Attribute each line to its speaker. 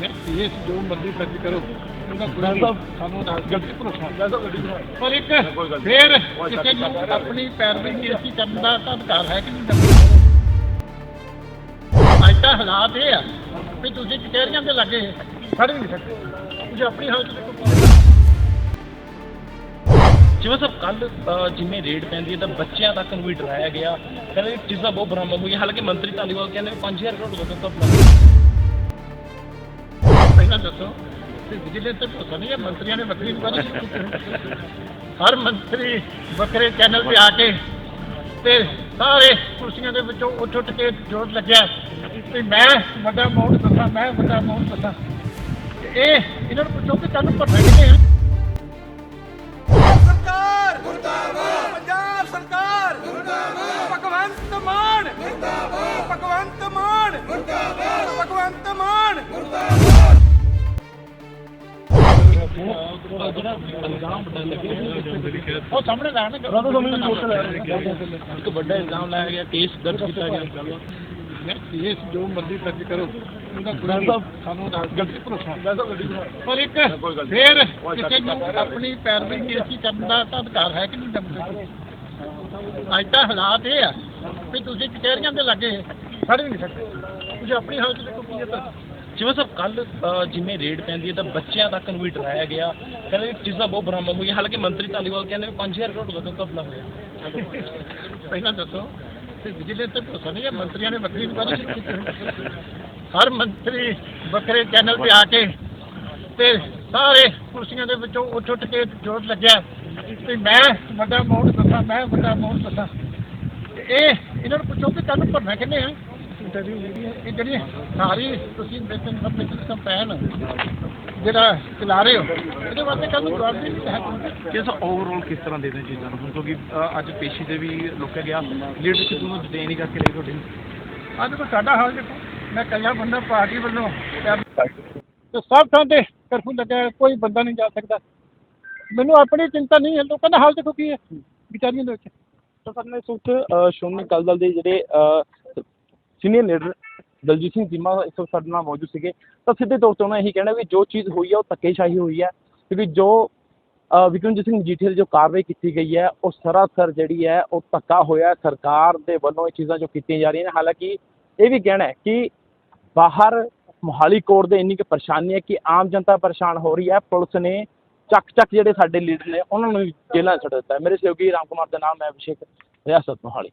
Speaker 1: ਮੈਂ ਇਸ ਜੋ ਮਰਜ਼ੀ ਫੈਸਲੇ ਕਰੋ। ਉਹਦਾ ਕੋਈ ਸਾਨੂੰ ਗਲਤੀ ਭਰੋਸਾ ਪਰ ਇੱਕ ਫੇਰ ਕਿਸੇ ਨੂੰ ਆਪਣੀ ਪੈਰਵੀ ਦੀ ਅਸੀਂ ਕਰਨ ਦਾ ਤਾਂ ਅਧਿਕਾਰ ਹੈ ਕਿ ਨਹੀਂ ਅੱਜ ਤਾਂ ਹਾਲਾਤ ਇਹ ਆ ਵੀ ਤੁਸੀਂ ਕਚਹਿਰੀਆਂ ਦੇ ਲੱਗੇ ਖੜ ਵੀ ਨਹੀਂ ਸਕਦੇ। ਤੁਸੀਂ ਆਪਣੀ ਹਾਲਤ ਦੇਖੋ।
Speaker 2: ਜਿਵੇਂ ਸਭ ਕੱਲ ਜਿਵੇਂ ਰੇਡ ਪੈਂਦੀ ਹੈ ਤਾਂ ਬੱਚਿਆਂ ਤੱਕ ਨੂੰ ਵੀ ਡਰਾਇਆ ਗਿਆ। ਕਹਿੰਦੇ ਚੀਜ਼ਾਂ ਬਹੁਤ ਬਰਾਮਦ ਹੋਈਆਂ ਹਾਲਾਂਕਿ ਮੰਤਰੀ ਧਾਲੀਵਾਲ ਕਹਿੰਦੇ ਵੀ 5000 ਕਰੋੜ ਰੁਪਏ ਦਾ ਪਲਾਨ
Speaker 1: ਪਹਿਲਾਂ ਦੱਸੋ ਤੇ ਵਿਜੀਲੈਂਸ ਤੇ ਭਰੋਸਾ ਨਹੀਂ ਹੈ, ਮੰਤਰੀਆਂ ਨੇ ਵੱਖਰੀ ਇਨਕੁਆਇਰੀ ਹਰ ਮੰਤਰੀ ਵੱਖਰੇ ਚੈਨਲ ਤੇ ਆ ਕੇ ਤੇ ਸਾਰੇ ਕੁਰਸੀਆਂ ਦੇ ਵਿੱਚੋਂ ਉੱਠ ਉੱਠ ਕੇ ਜੋਰ ਲੱਗਿਆ ਵੀ ਮੈਂ ਵੱਡਾ ਅਮਾਉਂਟ ਦੱਸਾਂ ਮੈਂ ਵੱਡਾ ਅਮਾਉਂਟ ਦੱਸਾਂ ਇਹ ਇਹਨਾਂ ਨੂੰ ਪੁੱਛੋ ਕਿ ਤੁਹਾਨੂੰ ਭਰਨਾ ਕਿਵੇਂ ਹੈ।
Speaker 3: ਸਰਕਾਰ! ਮੁਰਦਾਬਾਦ ਪੰਜਾਬ ਸਰਕਾਰ! ਮੁਰਦਾਬਾਦ ਭਗਵੰਤ ਮਾਨ! ਮੁਰਦਾਬਾਦ ਭਗਵੰਤ ਮਾਨ! ਮੁਰਦਾਬਾਦ ਭਗਵੰਤ ਮਾਨ!
Speaker 2: ਜਿਹੜਾ ਇਲਜ਼ਾਮ ਵੱਡਾ ਲੱਗਿਆ
Speaker 1: ਉਹ ਸਾਹਮਣੇ ਲੈਣ
Speaker 2: ਇੱਕ ਵੱਡਾ ਇਲਜ਼ਾਮ ਲਾਇਆ ਗਿਆ ਕੇਸ ਦਰਜ ਕੀਤਾ ਗਿਆ।
Speaker 1: ਇਸ ਜੋ ਮਰਜ਼ੀ ਫੈਸਲੇ ਕਰੋ ਉਹਦਾ ਕੋਈ ਸਾਨੂੰ ਗਲਤੀ ਭਰੋਸਾ। ਪਰ ਇੱਕ ਫੇਰ ਕਿਸੇ ਨੂੰ ਆਪਣੀ ਪੈਰਵੀ ਦੀ ਅਸੀਂ ਕਰਨ ਦਾ ਅਧਿਕਾਰ ਹੈ ਕਿ ਨਹੀਂ ਅੱਜ ਤਾਂ ਹਾਲਾਤ ਇਹ ਆ ਵੀ ਤੁਸੀਂ ਕਚਹਿਰੀਆਂ ਦੇ ਲੱਗੇ ਖੜ ਵੀ ਨਹੀਂ ਸਕਦੇ। ਤੁਸੀਂ ਆਪਣੀ ਹਾਲਤ ਦੇਖੋ ਕੀ ਹੈ ਤਾਂ।
Speaker 2: ਜਿਵੇਂ ਸਭ ਕੱਲ ਜਿਵੇਂ ਰੇਡ ਪੈਂਦੀ ਹੈ ਤਾਂ ਬੱਚਿਆਂ ਤੱਕ ਨੂੰ ਵੀ ਡਰਾਇਆ ਗਿਆ। ਕਹਿੰਦੇ ਕਿ ਚੀਜ਼ਾਂ ਬਹੁਤ ਬਰਾਮਦ ਹੋਈਆਂ। ਹਾਲਾਂਕਿ ਮੰਤਰੀ ਧਾਲੀਵਾਲ ਕਹਿੰਦੇ ਵੀ 5000 ਕਰੋੜ ਰੁਪਏ ਦਾ ਪਲਾਨ ਹੋਇਆ।
Speaker 1: ਪਹਿਲਾਂ ਦੱਸੋ, ਤੇ ਵਿਜੀਲੈਂਸ ਤੇ ਭਰੋਸਾ ਨਹੀਂ ਹੈ? ਮੰਤਰੀਆਂ ਨੇ ਵੱਖਰੀ ਇਨਕੁਆਇਰੀ ਹਰ ਮੰਤਰੀ ਵੱਖਰੇ ਚੈਨਲ ਤੇ ਆ ਕੇ ਤੇ ਸਾਰੇ ਕੁਰਸੀਆਂ ਦੇ ਵਿੱਚੋਂ ਉੱਠ ਉੱਠ ਕੇ ਜੋਰ ਲੱਗਿਆ ਤੇ ਮੈਂ ਵੱਡਾ ਅਮਾਉਂਟ ਦੱਸਾਂ ਮੈਂ ਵੱਡਾ ਅਮਾਉਂਟ ਦੱਸਾਂ ਤੇ ਇਹ, ਇਹਨਾਂ ਨੂੰ ਪੁੱਛੋ ਕਿ ਤੁਹਾਨੂੰ ਭਰਨਾ ਕਿੰਨੇ ਹੈ। ਇਹ ਜਿਹੜੀ ਸਾਰੀ ਤੁਸੀਂ ਮਿਸ਼ਨ ਸਬਮਿਸ਼ਨ ਕੰਪੈਨ ਜਿਹੜਾ ਚਲਾ ਰਹੇ ਹੋ ਇਹਦੇ ਵਾਸਤੇ ਕੱਲ ਨੂੰ ਜਵਾਬ ਵੀ ਨਹੀਂ ਹੈ
Speaker 4: ਕਿਸ ਓਵਰਆਲ ਕਿਸ ਤਰ੍ਹਾਂ ਦੇ ਨੇ ਚੀਜ਼ਾਂ ਨੂੰ? ਕਿਉਂਕਿ ਅੱਜ ਪੇਸ਼ੀ ਤੇ ਵੀ ਲੋਕਿਆ ਗਿਆ। ਲੀਡਰਸ਼ਿਪ ਨੂੰ ਡਿਟੇਨ ਹੀ ਕਰਕੇ ਲੈ ਤੁਹਾਡੇ
Speaker 1: ਅੱਜ ਕੋ ਸਾਡਾ ਹਾਲ ਦੇਖੋ। ਮੈਂ ਕੱਲਾ ਬੰਦਾ ਪਾਰਟੀ ਵੱਲੋਂ ਤੇ ਸਭ ਥਾਂ ਤੇ ਕਰਫਿਊ ਲੱਗਾ ਹੈ, ਕੋਈ ਬੰਦਾ ਨਹੀਂ ਜਾ ਸਕਦਾ। ਮੈਨੂੰ ਆਪਣੀ ਚਿੰਤਾ ਨਹੀਂ ਹੈ। ਲੋਕਾਂ ਦਾ ਹਾਲ ਦੇਖੋ ਕੀ ਹੈ। ਵਿਚਾਰੀਆਂ ਦੇ ਵਿੱਚ।
Speaker 4: ਤਾਂ ਸਰ ਇਸ ਵਕਤ ਸ਼੍ਰੋਮਣੀ ਅਕਾਲੀ ਦਲ ਦੇ ਜਿਹੜੇ ਸੀਨੀਅਰ ਲੀਡਰ ਦਲਜੀਤ ਸਿੰਘ ਚੀਮਾ ਇਸ ਵਕਤ ਸਾਡੇ ਨਾਲ ਮੌਜੂਦ ਸੀਗੇ। ਤਾਂ ਸਿੱਧੇ ਤੌਰ ਤੇ ਉਹਨਾਂ ਇਹੀ ਕਹਿਣਾ ਵੀ ਜੋ ਚੀਜ਼ ਹੋਈ ਹੈ ਉਹ ਧੱਕੇਸ਼ਾਹੀ ਹੋਈ ਹੈ ਕਿਉਂਕਿ ਜੋ ਵਿਕਰਮਜੀਤ ਸਿੰਘ ਮਜੀਠੀਆ ਦੀ ਜੋ ਕਾਰਵਾਈ ਕੀਤੀ ਗਈ ਹੈ ਉਹ ਸਰਾਸਰ ਜਿਹੜੀ ਹੈ ਉਹ ਧੱਕਾ ਹੋਇਆ ਸਰਕਾਰ ਦੇ ਵੱਲੋਂ ਇਹ ਚੀਜ਼ਾਂ ਜੋ ਕੀਤੀਆਂ ਜਾ ਰਹੀਆਂ ਨੇ, ਹਾਲਾਂਕਿ ਇਹ ਵੀ ਕਹਿਣਾ ਹੈ ਕਿ ਬਾਹਰ ਮੋਹਾਲੀ ਕੋਰਟ ਦੇ ਇੰਨੀ ਕੁ ਪਰੇਸ਼ਾਨੀ ਹੈ ਕਿ ਆਮ ਜਨਤਾ ਪਰੇਸ਼ਾਨ ਹੋ ਰਹੀ ਹੈ। ਪੁਲਿਸ ਨੇ ਚੱਕ ਚੱਕ ਜਿਹੜੇ ਸਾਡੇ ਲੀਡਰ ਨੇ, ਉਹਨਾਂ ਨੂੰ ਵੀ ਜੇਲ੍ਹਾਂ ਛੱਡ ਦਿੱਤਾ ਮੇਰੇ ਸਹਿਯੋਗੀ ਰਾਮ ਕੁਮਾਰ ਦਾ ਨਾਮ ਹੈ ਅਭਿਸ਼ੇਕ ਰਿਆਸਤ ਮੋਹਾਲੀ।